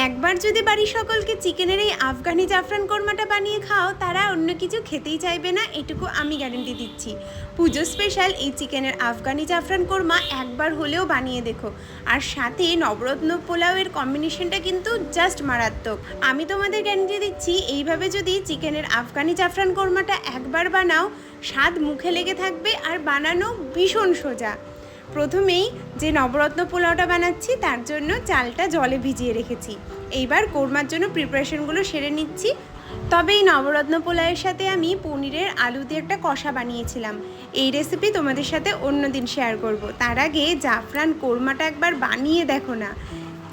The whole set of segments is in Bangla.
একবার যদি বাড়ির সকলকে চিকেনের এই আফগানি জাফরান কোরমাটা বানিয়ে খাও, তারা অন্য কিছু খেতেই চাইবে না, এটুকু আমি গ্যারেন্টি দিচ্ছি। পুজো স্পেশাল এই চিকেনের আফগানি জাফরান কোরমা একবার হলেও বানিয়ে দেখো। আর সাথে নবরত্ন পোলাওয়ের কম্বিনেশনটা কিন্তু জাস্ট মারাত্মক। আমি তোমাদের গ্যারেন্টি দিচ্ছি, এইভাবে যদি চিকেনের আফগানি জাফরান কোরমাটা একবার বানাও, স্বাদ মুখে লেগে থাকবে আর বানানো ভীষণ সোজা। প্রথমেই যে নবরত্ন পোলাওটা বানাচ্ছি, তার জন্য চালটা জলে ভিজিয়ে রেখেছি। এইবার কোরমার জন্য প্রিপারেশনগুলো সেরে নিচ্ছি। তবে এই নবরত্ন পোলাওয়ের সাথে আমি পনিরের আলু দিয়ে একটা কষা বানিয়েছিলাম। এই রেসিপি তোমাদের সাথে অন্য দিন শেয়ার করব। তার আগে জাফরান কোরমাটা একবার বানিয়ে দেখো না।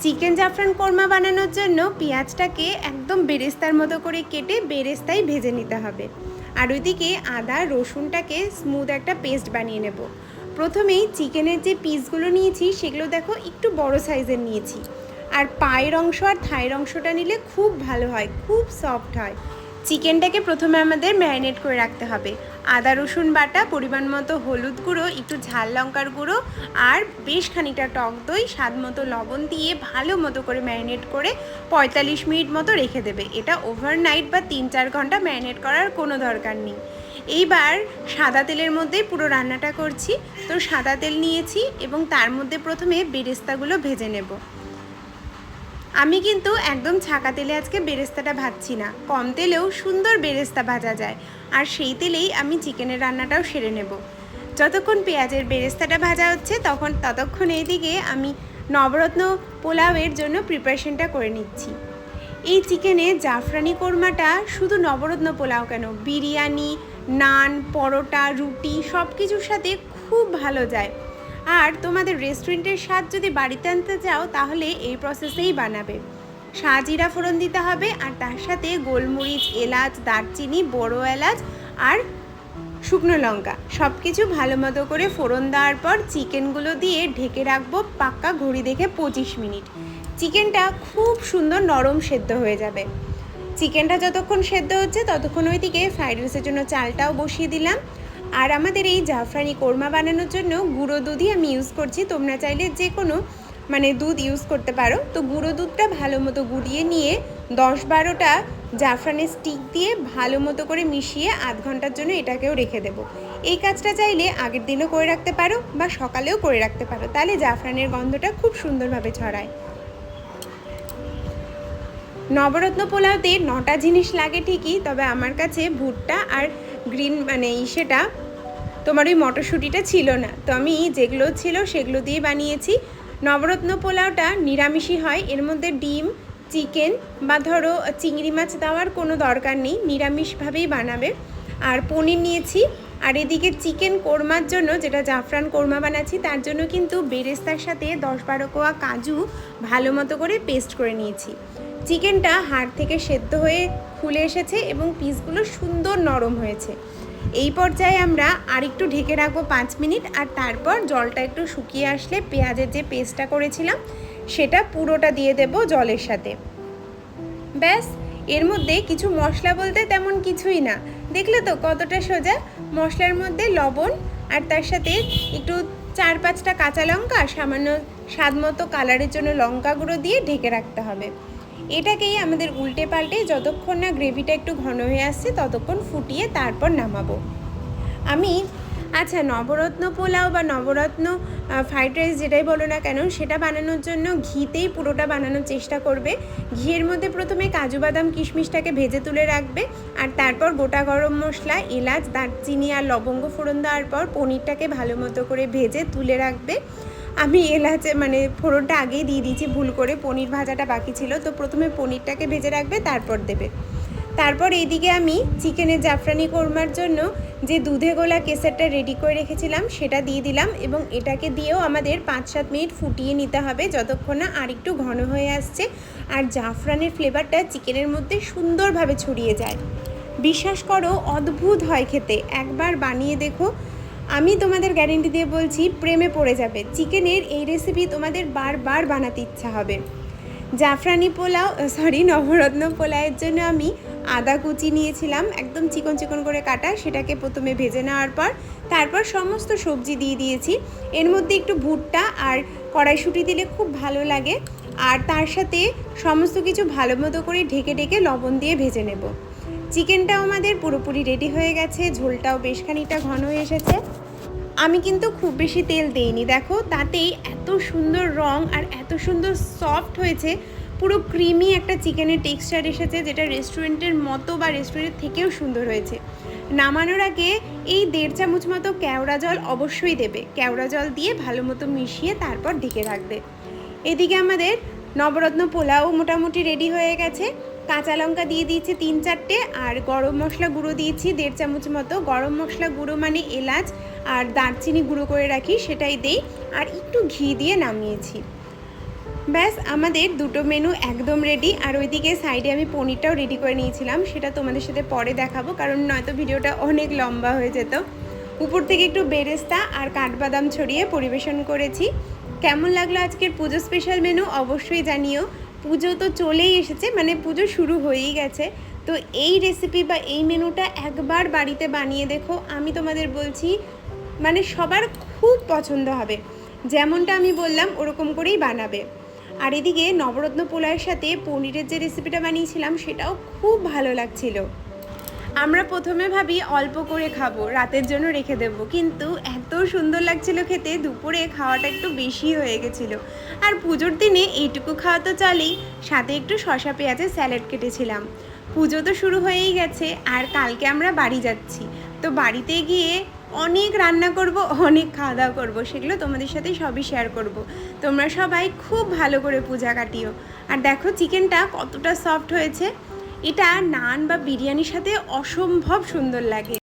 চিকেন জাফরান কোরমা বানানোর জন্য পেঁয়াজটাকে একদম বেরেস্তার মতো করে কেটে বেরেস্তায় ভেজে নিতে হবে। আর ওইদিকে আদা রসুনটাকে স্মুথ একটা পেস্ট বানিয়ে নেব। প্রথমেই চিকেনের যে পিসগুলো নিয়েছি, সেগুলো দেখো একটু বড় সাইজের নিয়েছি। আর পায়ের অংশ আর থায়ের অংশটা নিলে খুব ভালো হয়, খুব সফট হয়। চিকেনটাকে প্রথমে আমাদের ম্যারিনেট করে রাখতে হবে। আদা, রসুন বাটা, পরিমাণ মতো হলুদ গুঁড়ো, একটু ঝাল লঙ্কার গুঁড়ো আর বেশ খানিকটা টক দই, স্বাদ মতো লবণ দিয়ে ভালো মতো করে ম্যারিনেট করে পঁয়তাল্লিশ মিনিট মতো রেখে দেবে। এটা ওভারনাইট বা তিন চার ঘণ্টা ম্যারিনেট করার কোনো দরকার নেই। এইবার সাদা তেলের মধ্যেই পুরো রান্নাটা করছি। তো সাদা তেল নিয়েছি এবং তার মধ্যে প্রথমে বেরেস্তাগুলো ভেজে নেব। আমি কিন্তু একদম ছাকা তেলে আজকে বেরেস্তাটা ভাজছি না। কম তেলেও সুন্দর বেরেস্তা ভাজা যায়। আর সেই তেলেই আমি চিকেনের রান্নাটাও সেরে নেব। যতক্ষণ পেঁয়াজের বেরেস্তাটা ভাজা হচ্ছে, তখন ততক্ষণ এইদিকে আমি নবরত্ন পোলাওয়ের জন্য প্রিপারেশনটা করে নিচ্ছি। এই চিকেনে জাফরানি কোরমাটা শুধু নবরত্ন পোলাও কেন? বিরিয়ানি, নান, পরোটা, রুটি সব কিছুর সাথে খুব ভালো যায়। আর তোমাদের রেস্টুরেন্টের স্বাদ যদি বাড়িতে আনতে চাও তাহলে এই প্রসেসেই বানাবে। সাজিরা ফোড়ন দিতে হবে, আর তার সাথে গোলমরিচ, এলাচ, দারচিনি, বড় এলাচ আর শুকনো লঙ্কা। সব কিছু ভালো মতো করে ফোড়ন দেওয়ার পর চিকেনগুলো দিয়ে ঢেকে রাখব পাক্কা ঘড়ি দেখে পঁচিশ মিনিট। চিকেনটা খুব সুন্দর নরম সেদ্ধ হয়ে যাবে। চিকেনটা যতক্ষণ সেদ্ধ হচ্ছে, ততক্ষণ ওইদিকে ফ্রাইড রাইসের জন্য চালটাও বসিয়ে দিলাম। আর আমাদের এই জাফরানি কোরমা বানানোর জন্য গুঁড়ো দুধই আমি ইউজ করছি। তোমরা চাইলে যে কোনো মানে দুধ ইউজ করতে পারো। তো গুঁড়ো দুধটা ভালো মতো গুঁড়িয়ে নিয়ে দশ বারোটা জাফরানের স্টিক দিয়ে ভালো মতো করে মিশিয়ে আধ ঘণ্টার জন্য এটাকেও রেখে দেবো। এই কাজটা চাইলে আগের দিনও করে রাখতে পারো বা সকালেও করে রাখতে পারো। তাহলে জাফরানের গন্ধটা খুব সুন্দরভাবে ছড়ায়। নবরত্ন পোলাওতে নটা জিনিস লাগে ঠিকই, তবে আমার কাছে ভুট্টা আর গ্রিন মানে ইসেটা তোমার ওই মটরশুঁটিটা ছিল না। তো আমি যেগুলো ছিল সেগুলো দিয়ে বানিয়েছি। নবরত্ন পোলাওটা নিরামিষই হয়, এর মধ্যে ডিম, চিকেন বা ধরো চিংড়ি মাছ দেওয়ার কোনো দরকার নেই, নিরামিষভাবেই বানাবে। আর পনির নিয়েছি আর এদিকে চিকেন কোরমার জন্য, যেটা জাফরান কোরমা বানাচ্ছি, তার জন্য কিন্তু বেরেস্তার সাথে দশ বারো কোয়া কাজু ভালো মতো করে পেস্ট করে নিয়েছি। চিকেনটা হাড় থেকে সেদ্ধ হয়ে ফুলে এসেছে এবং পিসগুলো সুন্দর নরম হয়েছে। এই পর্যায়ে আমরা আর একটু ঢেকে রাখব পাঁচ মিনিট, আর তারপর জলটা একটু শুকিয়ে আসলে পেঁয়াজের যে পেস্টটা করেছিলাম, সেটা পুরোটা দিয়ে দেব জলের সাথে। ব্যাস, এর মধ্যে কিছু মশলা বলতে তেমন কিছুই না। দেখলে তো কতটা সোজা? মশলার মধ্যে লবণ আর তার সাথে একটু চার পাঁচটা কাঁচা লঙ্কা সামান্য স্বাদ মতো কালারের জন্য লঙ্কা গুঁড়ো দিয়ে ঢেকে রাখতে হবে। এটাকেই আমাদের উল্টে পাল্টে যতক্ষণ না গ্রেভিটা একটু ঘন হয়ে আসছে ততক্ষণ ফুটিয়ে তারপর নামাবো। আমি আচ্ছা নবরত্ন পোলাও বা নবরত্ন ফ্রাইড রাইস যেটাই বলো না কেন, সেটা বানানোর জন্য ঘিতেই পুরোটা বানানোর চেষ্টা করবে। ঘিয়ের মধ্যে প্রথমে কাজু বাদাম কিশমিশটাকে ভেজে তুলে রাখবে, আর তারপর গোটা গরম মশলা, এলাচ, দারচিনি আর লবঙ্গ ফোড়ন দেওয়ার পর পনিরটাকে ভালো মতো করে ভেজে তুলে রাখবে। আমি এলাচে মানে ফোড়নটা আগেই দিয়ে দিয়েছি, ভুল করে পনির ভাজাটা বাকি ছিল, তো প্রথমে পনিরটাকে ভেজে রাখবে, তারপর দেবে। তারপর এইদিকে আমি চিকেনের জাফরানি কোরমার জন্য যে দুধে গোলা কেসারটা রেডি করে রেখেছিলাম, সেটা দিয়ে দিলাম এবং এটাকে দিয়েও আমাদের পাঁচ সাত মিনিট ফুটিয়ে নিতে হবে যতক্ষণ না আর একটু ঘন হয়ে আসছে। আর জাফরানের ফ্লেভারটা চিকেনের মধ্যে সুন্দরভাবে ছড়িয়ে যায়। বিশ্বাস করো, অদ্ভুত হয় খেতে। একবার বানিয়ে দেখো। আমি তোমাদের গ্যারেন্টি দিয়ে বলছি, প্রেমে পড়ে যাবে। চিকেনের এই রেসিপি তোমাদের বারবার বানাতে ইচ্ছা হবে। জাফরানি পোলাও সরি নবরত্ন পোলাওয়ের জন্য আমি আদা কুচি নিয়েছিলাম, একদম চিকন চিকন করে কাটা, সেটাকে প্রথমে ভেজে নেওয়ার পর তারপর সমস্ত সবজি দিয়ে দিয়েছি। এর মধ্যে একটু ভুট্টা আর কড়াইশুঁটি দিলে খুব ভালো লাগে। আর তার সাথে সমস্ত কিছু ভালো মতো করে ঢেকে ঢেকে লবণ দিয়ে ভেজে নেব। চিকেনটাও আমাদের পুরোপুরি রেডি হয়ে গেছে, ঝোলটাও বেশ খানিকটা ঘন হয়ে এসেছে। আমি কিন্তু খুব বেশি তেল দেইনি, দেখো, তাতেই এত সুন্দর রং আর এত সুন্দর সফট হয়েছে। পুরো ক্রিমি একটা চিকেনের টেক্সচার এসেছে, যেটা রেস্টুরেন্টের মতো বা রেস্টুরেন্টের থেকেও সুন্দর হয়েছে। নামানোর আগে এই দেড় চামচ মতো কেওড়া জল অবশ্যই দেবে। কেওড়া জল দিয়ে ভালো মতো মিশিয়ে তারপর ঢেকে রাখবে। এদিকে আমাদের নবরত্ন পোলাও মোটামুটি রেডি হয়ে গেছে। কাঁচা লঙ্কা দিয়ে দিয়েছি তিন চারটে, আর গরম মশলা গুঁড়ো দিয়েছি দেড় চামচ মতো। গরম মশলা গুঁড়ো মানে এলাচ আর দারচিনি গুঁড়ো করে রাখি, সেটাই দেই। আর একটু ঘি দিয়ে নামিয়েছি। ব্যাস, আমাদের দুটো মেনু একদম রেডি আর ওইদিকে সাইডে আমি পনিরটাও রেডি করে নিয়েছিলাম। সেটা তোমাদের সাথে পরে দেখাবো, কারণ নয়তো ভিডিওটা অনেক লম্বা হয়ে যেত। উপর থেকে একটু বেরেস্তা আর কাঠবাদাম ছড়িয়ে পরিবেশন করেছি। কেমন লাগল আজকের পুজো স্পেশাল মেনু অবশ্যই জানিও। পুজো তো চলেই এসেছে মানে পুজো শুরু হয়েই গেছে। তো এই রেসিপি বা এই মেনুটা একবার বাড়িতে বানিয়ে দেখো। আমি তোমাদের বলছি মানে সবার খুব পছন্দ হবে। যেমনটা আমি বললাম, ওরকম করেই বানাবে। আর এদিকে নবরত্ন পোলাওয়ের সাথে পনিরের যে রেসিপিটা বানিয়েছিলাম, সেটাও খুব ভালো লাগছিল। আমরা প্রথমে ভাবি অল্প করে খাব, রাতের জন্য রেখে দেব, কিন্তু এত সুন্দর লাগছিল খেতে, দুপুরে খাওয়াটা একটু বেশি হয়ে গেছিল। আর পুজোর দিনে এইটুকু খাওয়া তো চলেই, সাথে একটু শশা পেঁয়াজের স্যালাড কেটেছিলাম। পুজো তো শুরু হয়েই গেছে, আর কালকে আমরা বাড়ি যাচ্ছি। তো বাড়িতে গিয়ে অনেক রান্না করব, অনেক খাওয়া দাওয়া করব, সেগুলো তোমাদের সাথে সবই শেয়ার করব। তোমরা সবাই খুব ভালো করে পূজা কাটিও। আর দেখো চিকেনটা কতটা সফট হয়েছে। এটা নান বা বিরিয়ানির সাথে অসম্ভব সুন্দর লাগে।